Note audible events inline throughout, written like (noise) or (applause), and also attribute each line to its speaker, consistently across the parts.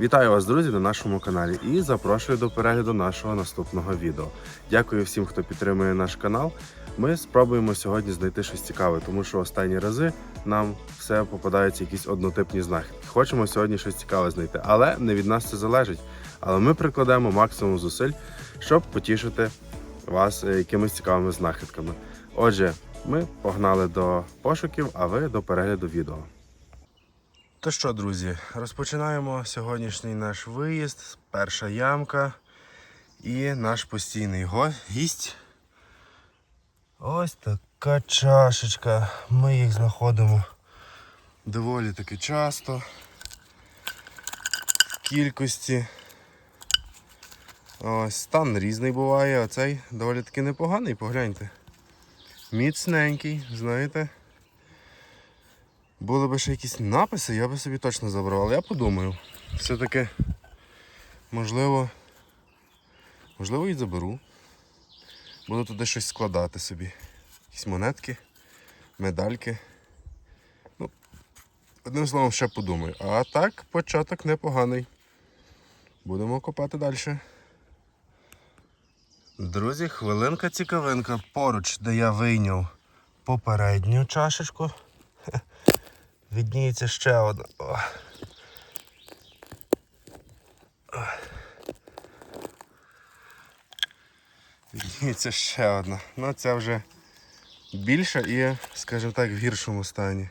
Speaker 1: Вітаю вас, друзі, на нашому каналі і запрошую до перегляду нашого наступного відео. Дякую всім, хто підтримує наш канал. Ми спробуємо сьогодні знайти щось цікаве, тому що останні рази нам все попадаються якісь однотипні знахідки. Хочемо сьогодні щось цікаве знайти, але не від нас це залежить. Але ми прикладемо максимум зусиль, щоб потішити вас е, якимись цікавими знахідками. Отже, ми погнали до пошуків, а ви до перегляду відео. То що, друзі, розпочинаємо сьогоднішній наш виїзд. Перша ямка і наш постійний гість. Ось така чашечка. Ми їх знаходимо доволі таки часто. В кількості. Ось стан різний буває, а цей доволі таки непоганий, погляньте. Міцненький, знаєте. Були б ще якісь написи, я би собі точно забрав, але я подумаю. Все-таки, можливо, можливо і заберу. Буду туди щось складати собі. Якісь монетки, медальки. Ну, одним словом, ще подумаю. А так, початок непоганий. Будемо копати далі. Друзі, хвилинка цікавинка. Поруч, де я вийняв попередню чашечку. Відніється ще одна. О. Відніється ще одна. Ну ця вже більша і, скажімо так, в гіршому стані.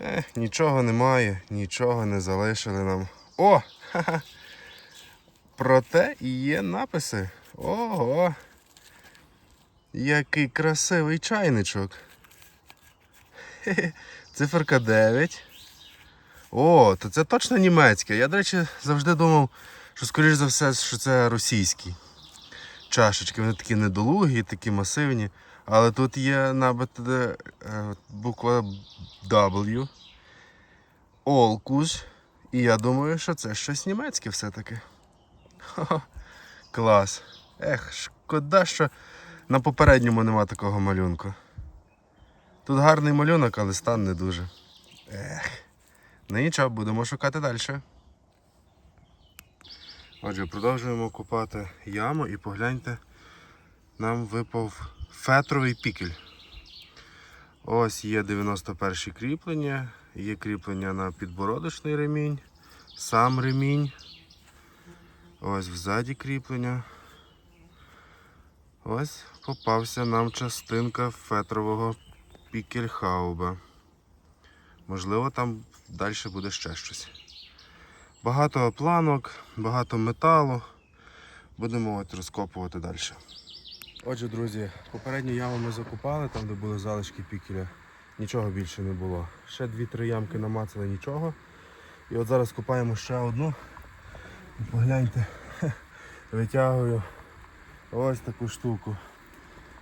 Speaker 1: Е, нічого немає, нічого не залишили нам. О! Ха-ха! Проте і є написи. Ого! Який красивий чайничок. Хе-хе. Циферка 9. О, то це точно німецьке. Я, до речі, завжди думав, що, скоріш за все, що це російські чашечки. Вони такі недолугі, такі масивні. Але тут є набита е, буква W. Олкуз. І я думаю, що це щось німецьке все-таки. Клас. Ех, шкода, що на попередньому нема такого малюнку. Тут гарний малюнок, але стан не дуже. Ех. Ну нічого, будемо шукати далі. Отже, продовжуємо копати яму і погляньте, нам випав фетровий пікель. Ось є 91 кріплення, є кріплення на підбородочний ремінь, сам ремінь. Ось взаді кріплення. Ось попався нам частинка фетрового пікельхауба. Можливо, там далі буде ще щось. Багато планок, багато металу. Будемо от розкопувати далі. Отже, друзі, попередню яму ми закопали, там де були залишки пікеля. Нічого більше не було. Ще дві-три ямки намацали нічого. І от зараз копаємо ще одну. Погляньте, (laughs) витягую ось таку штуку.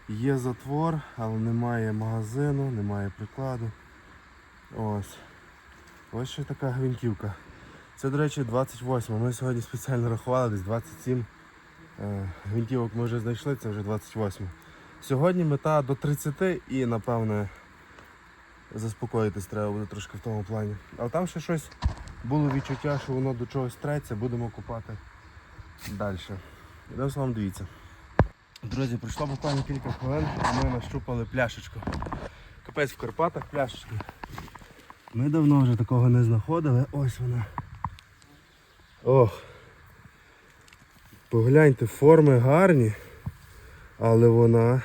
Speaker 1: Є затвор, але немає магазину, немає прикладу. Ось. Ось ще така гвинтівка. Це, до речі, 28. Ми сьогодні спеціально рахували десь 27 е, гвинтівок ми вже знайшли, це вже 28. Сьогодні мета до 30 і напевне заспокоїтись треба буде трошки в тому плані. Але там ще щось було відчуття, що воно до чогось треться, будемо купати далі. Одним словом, дивіться. Друзі, пройшло буквально кілька хвилин, і ми нащупали пляшечку. Капець в Карпатах пляшечки. Ми давно вже такого не знаходили. Ось вона. Ох. Погляньте, форми гарні, але вона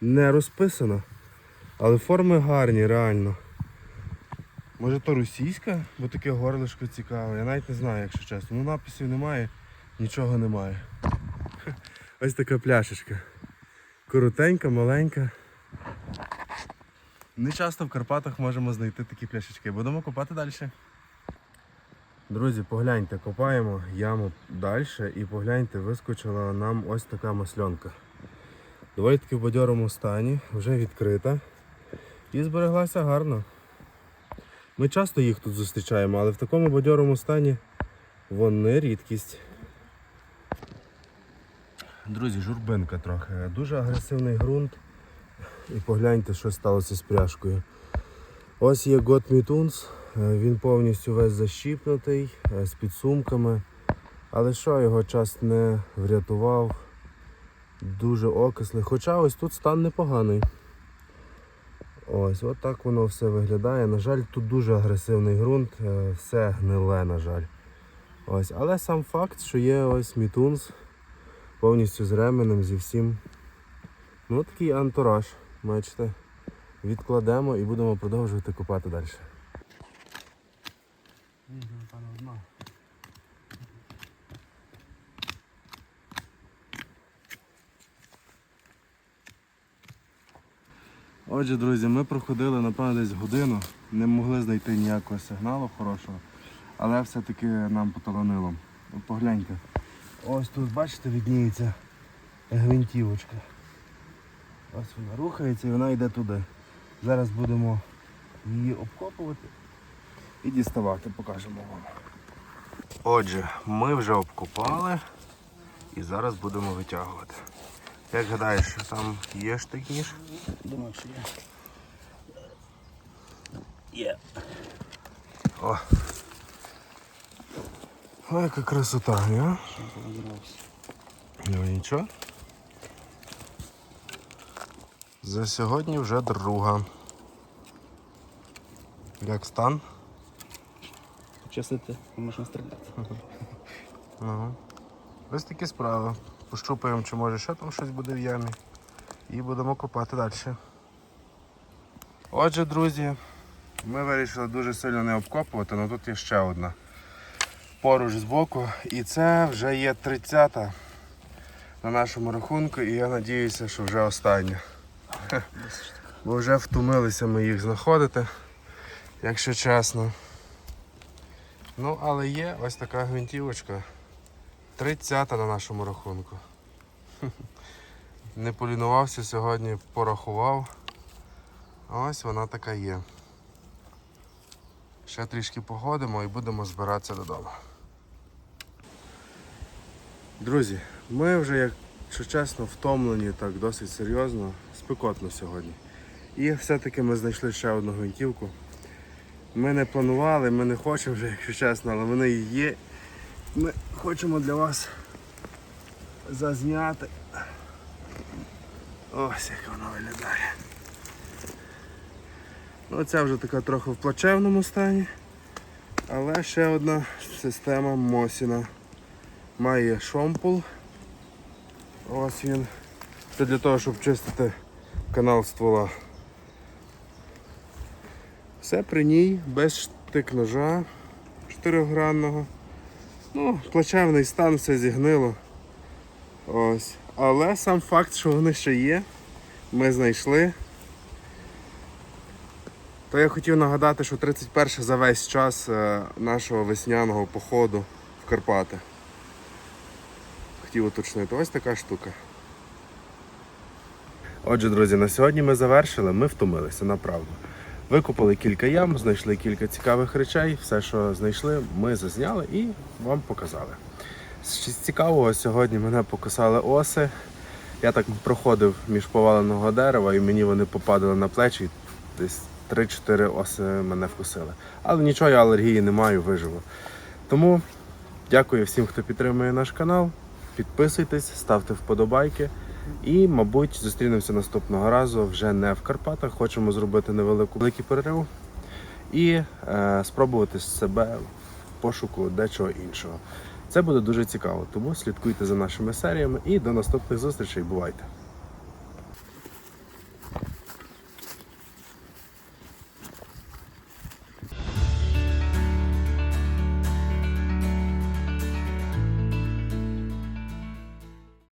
Speaker 1: не розписана. Але форми гарні, реально. Може то російська, бо таке горлишко цікаве. Я навіть не знаю, якщо чесно. Ну написів немає, нічого немає. Ось така пляшечка. Коротенька, маленька. Не часто в Карпатах можемо знайти такі пляшечки. Будемо копати далі. Друзі, погляньте, копаємо яму далі і погляньте, вискочила нам ось така масльонка. Доволі таки в бадьорому стані, вже відкрита і збереглася гарно. Ми часто їх тут зустрічаємо, але в такому бадьорому стані вони рідкість. Друзі, журбинка трохи. Дуже агресивний ґрунт. І погляньте, що сталося з пряжкою. Ось є Got Me Е, Він повністю весь защіпнутий е, з підсумками. Але що його час не врятував. Дуже окислий. Хоча ось тут стан непоганий. Ось, от так воно все виглядає. На жаль, тут дуже агресивний ґрунт, е, все гниле, на жаль. Ось, але сам факт, що є ось мітунс повністю з ременем, зі всім. Ну такий антураж, бачите. Відкладемо і будемо продовжувати копати далі. Отже, друзі, ми проходили, напевно, десь годину, не могли знайти ніякого сигналу хорошого, але все-таки нам поталанило. Погляньте. Ось тут, бачите, відніється гвинтівочка. Ось вона рухається і вона йде туди. Зараз будемо її обкопувати і діставати, покажемо вам. Отже, ми вже обкопали і зараз будемо витягувати. Як гадаєш, що там є штик ніж?
Speaker 2: Думаю, що є. Є.
Speaker 1: О. Ой, яка красота, а? Ну нічого. За сьогодні вже друга. Як стан?
Speaker 2: Чистити, можна стріляти.
Speaker 1: Ну. Ось такі справи. Пощупаємо, чи може ще там щось буде в ямі. І будемо копати далі. Отже, друзі, ми вирішили дуже сильно не обкопувати, але тут є ще одна. Поруч збоку. І це вже є 30-та на нашому рахунку, і я сподіваюся, що вже остання. Бо вже втомилися ми їх знаходити, якщо чесно. Ну, але є ось така гвинтівочка. 30-та на нашому рахунку. (laughs) Не полінувався сьогодні, порахував. Ось вона така є. Ще трішки погодимо і будемо збиратися додому. Друзі, ми вже, якщо чесно, втомлені так досить серйозно, спекотно сьогодні. І все-таки ми знайшли ще одну гвинтівку. Ми не планували, ми не хочемо вже, якщо чесно, але вони є. Ми хочемо для вас зазняти. Ось як воно виглядає. Ну, ця вже така трохи в плачевному стані. Але ще одна система Мосіна. Має шомпул. Ось він. Це для того, щоб чистити канал ствола. Все при ній, без штик ножа 4-гранного. Ну, плачевний стан, все зігнило. Ось. Але сам факт, що вони ще є, ми знайшли. То я хотів нагадати, що 31 за весь час е, нашого весняного походу в Карпати. Хотів уточнити, ось така штука. Отже, друзі, на сьогодні ми завершили, ми втомилися, направду. Викопали кілька ям, знайшли кілька цікавих речей. Все, що знайшли, ми зазняли і вам показали. З цікавого сьогодні мене покусали оси. Я так проходив між поваленого дерева і мені вони попадали на плечі. Десь 3-4 оси мене вкусили. Але нічого, я алергії не маю, виживу. Тому дякую всім, хто підтримує наш канал. Підписуйтесь, ставте вподобайки. І, мабуть, зустрінемося наступного разу вже не в Карпатах. Хочемо зробити невелику великий перерив і е, спробувати себе в пошуку дечого іншого. Це буде дуже цікаво, тому слідкуйте за нашими серіями і до наступних зустрічей. Бувайте!